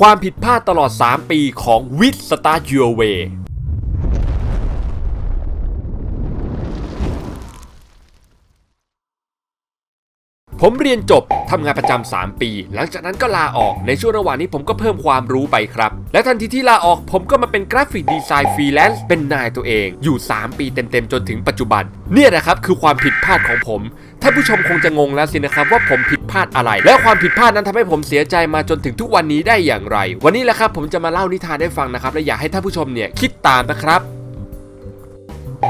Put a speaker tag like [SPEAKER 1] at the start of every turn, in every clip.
[SPEAKER 1] ความผิดพลาดตลอด 3 ปีของวิสตาร์ยูเว ผมเรียนจบทำงานประจำ3ปี หลังจากนั้นก็ลาออกในช่วงระหว่างนี้ผมก็เพิ่มความรู้ไปครับ และทันทีที่ลาออกผมก็มาเป็นกราฟิกดีไซน์ฟรีแลนซ์เป็นนายตัวเองอยู่ 3 ปีเต็มๆจนถึงปัจจุบัน เนี่ยนะครับคือความผิดพลาดของผมท่านผู้ชมคงจะงงแล้วสินะครับว่าผมผิดพลาดอะไร และความผิดพลาดนั้นทำให้ผมเสียใจมาจนถึงทุกวันนี้ได้อย่างไร วันนี้แหละครับผมจะมาเล่านิทานให้ฟังนะครับและอยากให้ท่านผู้ชมเนี่ยคิดตามนะครับ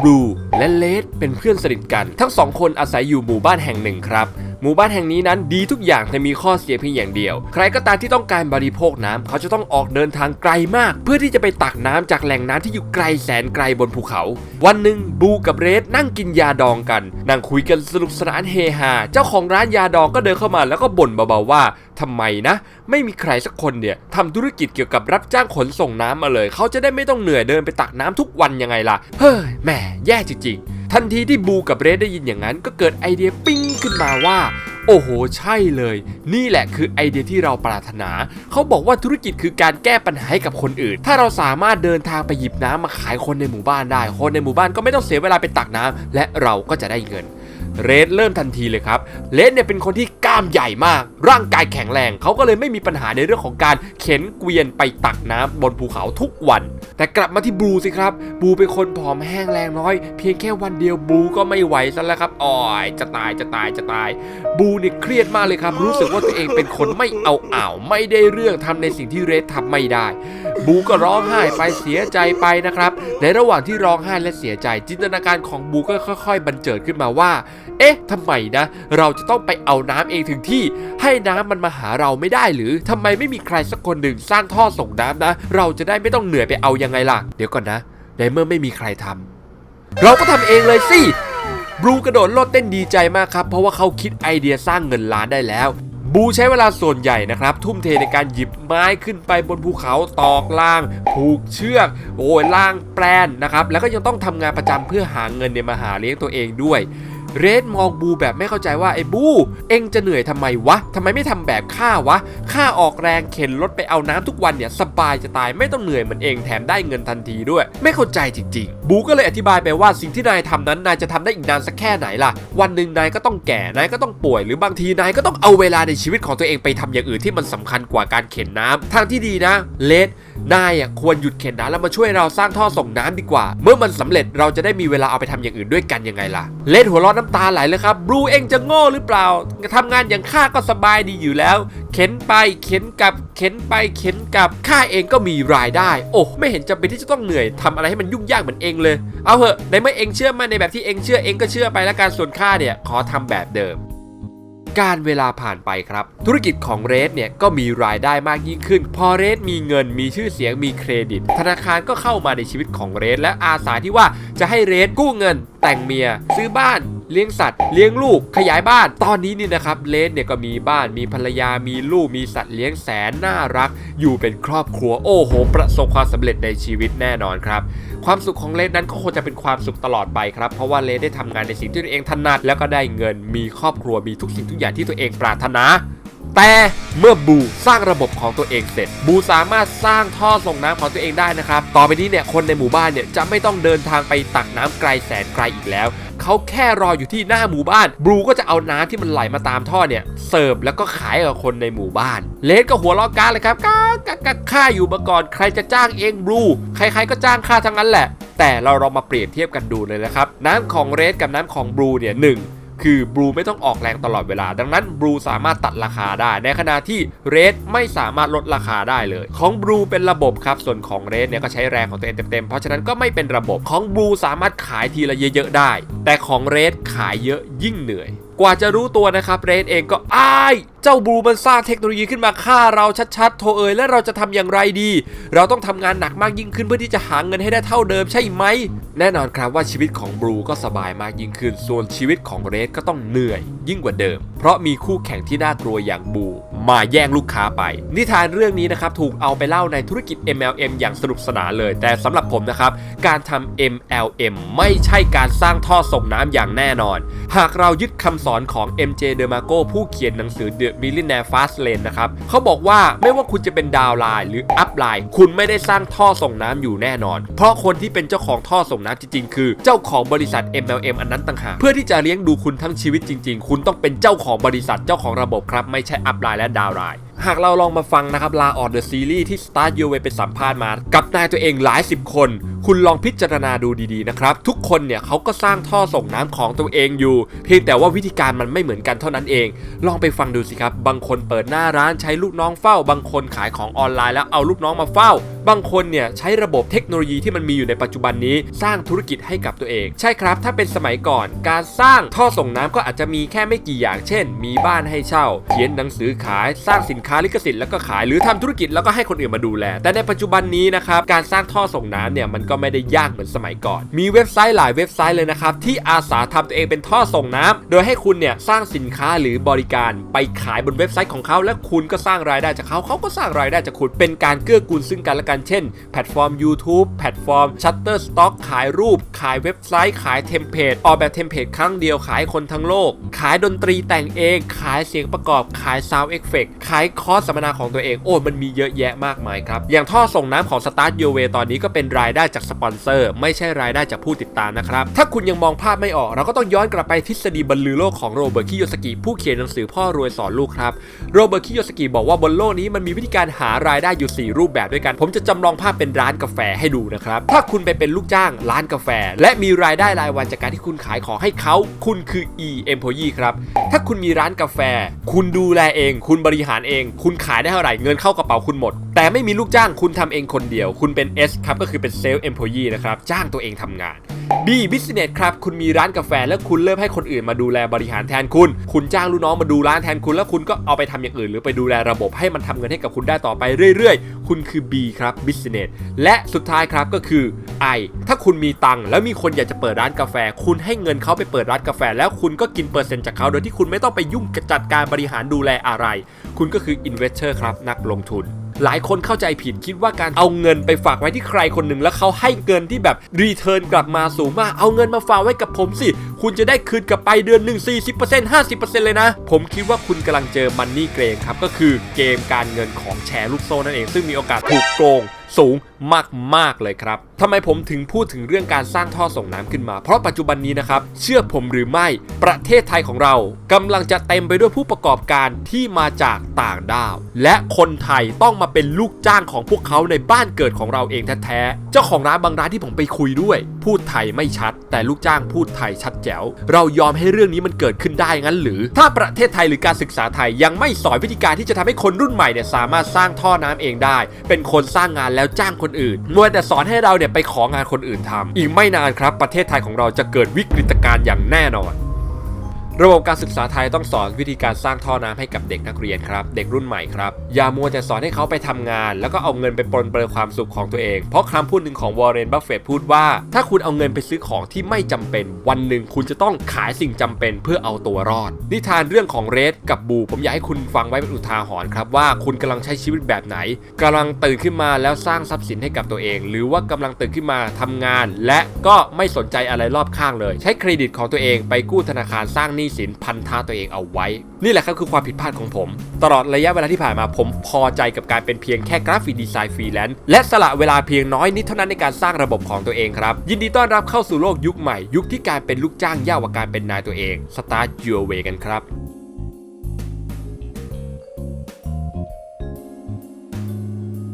[SPEAKER 1] บลูและเลดเป็นเพื่อนสนิทกัน ทั้งสองคนอาศัยอยู่หมู่บ้านแห่งหนึ่งครับ หมู่บ้านแห่งนี้นั้นดีทุกอย่างแต่มีข้อเสียเพียงอย่างเดียว ใครก็ตามที่ต้องการบริโภคน้ำเขาจะต้องออกเดินทางไกลมาก เพื่อที่จะไปตักน้ำจากแหล่งน้ำที่อยู่ไกลแสนไกลบนภูเขา วันหนึ่งบูกับเรดนั่งกินยาดองกัน นั่งคุยกันสนุกสนานเฮฮาเจ้าของร้านยาดองก็เดินเข้ามาแล้วก็บ่นเบาๆว่าทำไมนะ ไม่มีใครสักคนเนี่ยทำธุรกิจเกี่ยวกับรับจ้างขนส่งน้ำมาเลย เขาจะได้ไม่ต้องเหนื่อยเดินไปตักน้ำทุกวันยังไงล่ะเฮ้ยแหมแย่จริงๆ ทันทีที่บูกับเรดได้ยินอย่างนั้น ก็เกิดไอเดียปิ้งขึ้นมาว่า โอ้โห ใช่เลย นี่แหละคือไอเดียที่เราปรารถนา เขาบอกว่าธุรกิจคือการแก้ปัญหาให้กับคนอื่น ถ้าเราสามารถเดินทางไปหยิบน้ำมาขายคนในหมู่บ้านได้ คนในหมู่บ้านก็ไม่ต้องเสียเวลาไปตักน้ำและเราก็จะได้เงิน เรดเริ่มทันทีเลยครับเรดเนี่ยเป็นคนที่กล้ามใหญ่มาก ร่างกายแข็งแรงเขาก็เลยไม่มีปัญหาในเรื่องของการเข็นเกวียนไปตักน้ำบนภูเขาทุกวัน แต่กลับมาที่บลูสิครับบลูเป็นคนผอมแห้งแรงน้อย เพียงแค่วันเดียวบลูก็ไม่ไหวซะแล้วครับอ๋อยจะตายจะตายจะตายบูเนี่ยเครียดมากเลยครับ รู้สึกว่าตัวเองเป็นคนไม่เอาอ่าวไม่ได้เรื่องทำในสิ่งที่เรดทำไม่ได้ บูก็ร้องไห้ไปเสียใจไปนะครับ ในระหว่างที่ร้องไห้และเสียใจ จินตนาการของบูก็ค่อย ๆ บันเจิดขึ้นมาว่า เอ๊ะทำไมนะ เราจะต้องไปเอาน้ำเองถึงที่ ให้น้ำมันมาหาเราไม่ได้หรือทำไมไม่มีใครสักคนหนึ่งสร้างท่อส่งน้ำนะ เราจะได้ไม่ต้องเหนื่อยไปเอายังไงล่ะ เดี๋ยวก่อนนะ ในเมื่อไม่มีใครทำเราก็ทำเองเลยสิบลูกระโดดโลดเต้นดีใจมากครับ เพราะว่าเขาคิดไอเดียสร้างเงินล้านได้แล้ว บูใช้เวลาส่วนใหญ่นะครับ ทุ่มเทในการหยิบไม้ขึ้นไปบนภูเขาตอกล่าง ผูกเชือก โอ้ยล่างแปลนนะครับ แล้วก็ยังต้องทำงานประจำเพื่อหาเงินเนี่ยมาหาเลี้ยงตัวเองด้วย เรดมองบูแบบไม่เข้าใจว่าไอ้บู เอ็งจะเหนื่อยทำไมวะทำไมไม่ทำแบบข้าวะข้าออกแรงเข็นรถไปเอาน้ำทุกวันเนี่ยสบายจะตายไม่ต้องเหนื่อยเหมือนเองแถมได้เงินทันทีด้วย ไม่เข้าใจจริง ๆ บูก็เลยอธิบายไปว่าสิ่งที่นายทำนั้นนายจะทำได้อีกนานสักแค่ไหนล่ะ วันหนึ่งนายก็ต้องแก่นายก็ต้องป่วยหรือบางทีนายก็ต้องเอาเวลาในชีวิตของตัวเองไปทำอย่างอื่นที่มันสำคัญกว่าการเข็นน้ำทางที่ดีนะเลด นายอะควรหยุดเข็นน้ำแล้วมาช่วยเราสร้างท่อส่งน้ำดีกว่า เมื่อมันสำเร็จเราจะได้มีเวลาเอาไปทำอย่างอื่นด้วยกันยังไงล่ะ เลดหัวร้อนน้ำตาไหลเลยครับบลูเองจะโง่หรือเปล่าทำงานอย่างข้าก็สบายดีอยู่แล้ว เข็นไปเข็นกลับ เข็นไปเข็นกลับข้าเองก็มีรายได้ โอ้ไม่เห็นจำเป็นที่จะต้องเหนื่อยทำอะไรให้มันยุ่งยากเหมือนเองเลย เอาเหอะในเมื่อเองเชื่อมั่นในแบบที่เองเชื่อเองก็เชื่อไปแล้วการส่วนข้าเนี่ยขอทำแบบเดิม การเวลาผ่านไปครับ ธุรกิจของเรสเนี่ยก็มีรายได้มากยิ่งขึ้น พอเรสมีเงินมีชื่อเสียงมีเครดิต ธนาคารก็เข้ามาในชีวิตของเรสและอาสาที่ว่าจะให้เรสกู้เงินแต่งเมีย ซื้อบ้าน เลี้ยงสัตว์ เลี้ยงลูก ขยายบ้าน ตอนนี้นี่นะครับ เลนเนี่ยก็มีบ้าน มีภรรยา มีลูก มีสัตว์เลี้ยงแสนน่ารัก อยู่เป็นครอบครัว โอ้โห ประสบความสำเร็จในชีวิตแน่นอนครับ ความสุขของเลนนั้นก็คงจะเป็นความสุขตลอดไปครับ เพราะว่าเลนได้ทำงานในสิ่งที่ตัวเองถนัด แล้วก็ได้เงิน มีครอบครัว มีทุกสิ่งทุกอย่างที่ตัวเองปรารถนา แต่เมื่อบูสร้างระบบของตัวเองเสร็จ บูสามารถสร้างท่อส่งน้ำของตัวเองได้นะครับ ต่อไปนี้เนี่ยคนในหมู่บ้านเนี่ยจะไม่ต้องเดินทางไปตักน้ำไกลแสนไกลอีกแล้ว เขาแค่รออยู่ที่หน้าหมู่บ้าน บูก็จะเอาน้ำที่มันไหลมาตามท่อเนี่ยเสิร์ฟแล้วก็ขายกับคนในหมู่บ้าน เลสก็หัวล้อกาเลยครับก้ากากาข้าอยู่มาก่อนใครจะจ้างเองบูใครๆก็จ้างข้าทั้งนั้นแหละ แต่เราลองมาเปรียบเทียบกันดูเลยนะครับ น้ำของเรสกับน้ำของบูเนี่ยหนึ่ง คือบลูไม่ต้องออกแรงตลอดเวลา ดังนั้นบลูสามารถตัดราคาได้ ในขณะที่เรดไม่สามารถลดราคาได้เลย ของบลูเป็นระบบครับ ส่วนของเรดเนี่ยก็ใช้แรงของตัวเองเต็มๆ เพราะฉะนั้นก็ไม่เป็นระบบของบลูสามารถขายทีละเยอะๆได้ แต่ของเรดขายเยอะยิ่งเหนื่อยกว่าจะรู้ตัวนะครับเรดเองก็อ้าย เจ้าบลูมันสร้างเทคโนโลยีขึ้นมาฆ่าเราชัดๆ โทเอยและเราจะทำอย่างไรดี เราต้องทำงานหนักมากยิ่งขึ้นเพื่อที่จะหาเงินให้ได้เท่าเดิมใช่ไหม แน่นอนครับว่าชีวิตของบลูก็สบายมากยิ่งขึ้น ส่วนชีวิตของเรดก็ต้องเหนื่อยยิ่งกว่าเดิม ราะมีคู่แข่งที่น่ากลัวอย่างบู มาแย่งลูกค้าไป นิทานเรื่องนี้นะครับถูกเอาไปเล่าในธุรกิจ MLM อย่างสนุกสนานเลย แต่สำหรับผมนะครับ การทำ MLM ไม่ใช่การสร้างท่อส่งน้ำอย่างแน่นอน หากเรายึดคำสอนของ MJ d e m a g o ผู้เขียนหนังสือ The Millionaire Fast Lane นะครับเขาบอกว่าไม่ว่าคุณจะเป็นดาวไลน์หรืออัพไลน์คุณไม่ได้สร้างท่อส่งน้ำอยู่แน่นอน เพราะคนที่เป็นเจ้าของท่อส่งน้ำจริงๆ คือ เจ้าของบริษัท MLM อันนั้นต่างหากเพื่อที่จะเลี้ยงดูคุณทั้งชีวิตจริง ๆ คุณต้องเป็นเจ้าของของบริษัทเจ้าของระบบครับ ไม่ใช่อัพไลน์และดาวไลน์หากเราลองมาฟังนะครับลาออดเดอะซีรีส์ที่ Start Your Way ไปสัมภาษณ์มา กับนายตัวเองหลายสิบคน คุณลองพิจารณาดูดีๆนะครับ ทุกคนเนี่ยเขาก็สร้างท่อส่งน้ำของตัวเองอยู่ เพียงแต่ว่าวิธีการมันไม่เหมือนกันเท่านั้นเอง ลองไปฟังดูสิครับ บางคนเปิดหน้าร้านใช้ลูกน้องเฝ้า บางคนขายของออนไลน์แล้วเอาลูกน้องมาเฝ้า บางคนเนี่ยใช้ระบบเทคโนโลยีที่มันมีอยู่ในปัจจุบันนี้ สร้างธุรกิจให้กับตัวเอง ใช่ครับ ถ้าเป็นสมัยก่อน การสร้างท่อส่งน้ำก็อาจจะมีแค่ไม่กี่อย่าง เช่น มีบ้านให้เช่า เขียนหนังสือขายสร้างสินค้าลิขสิทธิ์แล้วก็ขายหรือทำธุรกิจแล้วก็ให้คนอื่นมาดูแล แต่ในปัจจุบันนี้นะครับการสร้างท่อส่งน้ำเนี่ยมันก็ไม่ได้ยากเหมือนสมัยก่อน มีเว็บไซต์หลายเว็บไซต์เลยนะครับที่อาสาทำตัวเองเป็นท่อส่งน้ำโดยให้คุณเนี่ยสร้างสินค้าหรือบริการไปขายบนเว็บไซต์ของเขาและคุณก็สร้างรายได้จากเขาเขาก็สร้างรายได้จากคุณเป็นการเกื้อกูลซึ่งกันและกันเช่น แพลตฟอร์ม YouTube แพลตฟอร์ม Shutterstock ขายรูป ขายเว็บไซต์ ขายเทมเพลตออกแบบเทมเพลตครั้งเดียวขายคนทั้งโลก ขายดนตรีแต่งเอง ขายเสียงประกอบขาย Sound Effect ขายคอร์สสัมมนาของตัวเองโอ้มันมีเยอะแยะมากมายครับ อย่างท่อส่งน้ำของ Start Your Way ตอนนี้ก็เป็นรายได้จากสปอนเซอร์ ไม่ใช่รายได้จากผู้ติดตามนะครับ ถ้าคุณยังมองภาพไม่ออก เราก็ต้องย้อนกลับไปทฤษฎีบรรลือโลกของโรเบิร์ตคิโยสกิผู้เขียนหนังสือพ่อรวยสอนลูกครับโรเบิร์ตคิโยสกิบอกว่าบนโลกนี้มันมีวิธีการหารายได้อยู่ 4 รูปแบบด้วยกัน ผมจะจำลองภาพเป็นร้านกาแฟให้ดูนะครับถ้าคุณไปเป็นลูกจ้างร้านกาแฟ และมีรายได้รายวันจากการที่คุณขายของให้เขาคุณคือ e employee ครับถ้าคุณมีร้านกาแฟ คุณดูแลเอง คุณบริหารเองคุณขายได้เท่าไหร่เงินเข้ากระเป๋าคุณหมด แต่ไม่มีลูกจ้างคุณทำเองคนเดียว คุณเป็น S ครับก็คือเป็น self employee นะครับจ้างตัวเองทำงาน B business ครับ คุณมีร้านกาแฟแล้วคุณเริ่มให้คนอื่นมาดูแลบริหารแทนคุณ คุณจ้างลูกน้องมาดูร้านแทนคุณแล้วคุณก็เอาไปทำอย่างอื่น หรือไปดูแลระบบให้มันทำเงินให้กับคุณได้ต่อไปเรื่อยๆ คุณคือ B ครับ business และสุดท้ายครับก็คือ I ถ้าคุณมีตังค์แล้วมีคนอยากจะเปิดร้านกาแฟ คุณให้เงินเขาไปเปิดร้านกาแฟ แล้วคุณก็กินเปอร์เซ็นต์จากเขาโดยที่คุณไม่ต้องไปยุ่งกับจัดการบริหารดูแลอะไร คุณก็คือ investor ครับนักลงทุน หลายคนเข้าใจผิดคิดว่าการเอาเงินไปฝากไว้ที่ใครคนหนึ่งแล้วเขาให้เงินที่แบบรีเทิร์นกลับมาสูงมากเอาเงินมาฝากไว้กับผมสิ คุณจะได้คืนกลับไปเดือนหนึ่ง40% 50%เลยนะ ผมคิดว่าคุณกำลังเจอมันนี่เกรงครับก็คือเกมการเงินของแชร์ลูกโซ่นั่นเอง ซึ่งมีโอกาสถูกโกง สูงมากๆเลยครับทำไมผมถึงพูดถึงเรื่องการสร้างท่อส่งน้ำขึ้นมา เพราะปัจจุบันนี้นะครับ เชื่อผมหรือไม่ประเทศไทยของเรากำลังจะเต็มไปด้วยผู้ประกอบการที่มาจากต่างด้าว และคนไทยต้องมาเป็นลูกจ้างของพวกเขาในบ้านเกิดของเราเองแท้ๆเจ้าของร้านบางร้านที่ผมไปคุยด้วย พูดไทยไม่ชัด แต่ลูกจ้างพูดไทยชัดแจ๋ว เรายอมให้เรื่องนี้มันเกิดขึ้นได้งั้นหรือ ถ้าประเทศไทยหรือการศึกษาไทยยังไม่สอนวิธีการที่จะทำให้คนรุ่นใหม่เนี่ยสามารถสร้างท่อน้ำเองได้ เป็นคนสร้างงานแล้วจ้างคนอื่นมัวแต่สอนให้เราเนี่ยไปของานคนอื่นทำอีกไม่นานครับ ประเทศไทยของเราจะเกิดวิกฤตการณ์อย่างแน่นอน ระบบการศึกษาไทยต้องสอนวิธีการสร้างท่อน้ำให้กับเด็กนักเรียนครับ เด็กรุ่นใหม่ครับ อย่ามัวแต่สอนให้เขาไปทำงาน แล้วก็เอาเงินไปปนเปลือความสุขของตัวเอง เพราะคำพูดหนึ่งของวอร์เรนบัฟเฟตพูดว่า ถ้าคุณเอาเงินไปซื้อของที่ไม่จำเป็น วันหนึ่งคุณจะต้องขายสิ่งจำเป็นเพื่อเอาตัวรอด นิทานเรื่องของเรดกับบู ผมอยากให้คุณฟังไว้เป็นอุทาหรณ์ครับว่าคุณกำลังใช้ชีวิตแบบไหนกำลังตื่นขึ้นมาแล้วสร้างทรัพย์สินให้กับตัวเอง หรือว่ากำลังตื่นขึ้นมาทำงาน และก็ไม่สนใจอะไรรอบข้างเลย ใช้เครดิตของตัวเองไปกู้ธนาคารสร้างหนี้สินพันธะตัวเองเอาไว้ นี่แหละครับคือความผิดพลาดของผม ตลอดระยะเวลาที่ผ่านมาผมพอใจกับการเป็นเพียงแค่กราฟิกดีไซน์ฟรีแลนซ์และสละเวลาเพียงน้อยนิดเท่านั้นในการสร้างระบบของตัวเองครับยินดีต้อนรับเข้าสู่โลกยุคใหม่ ยุคที่การเป็นลูกจ้างยากกว่าการเป็นนายตัวเองสตาร์ทยูเวกันครับ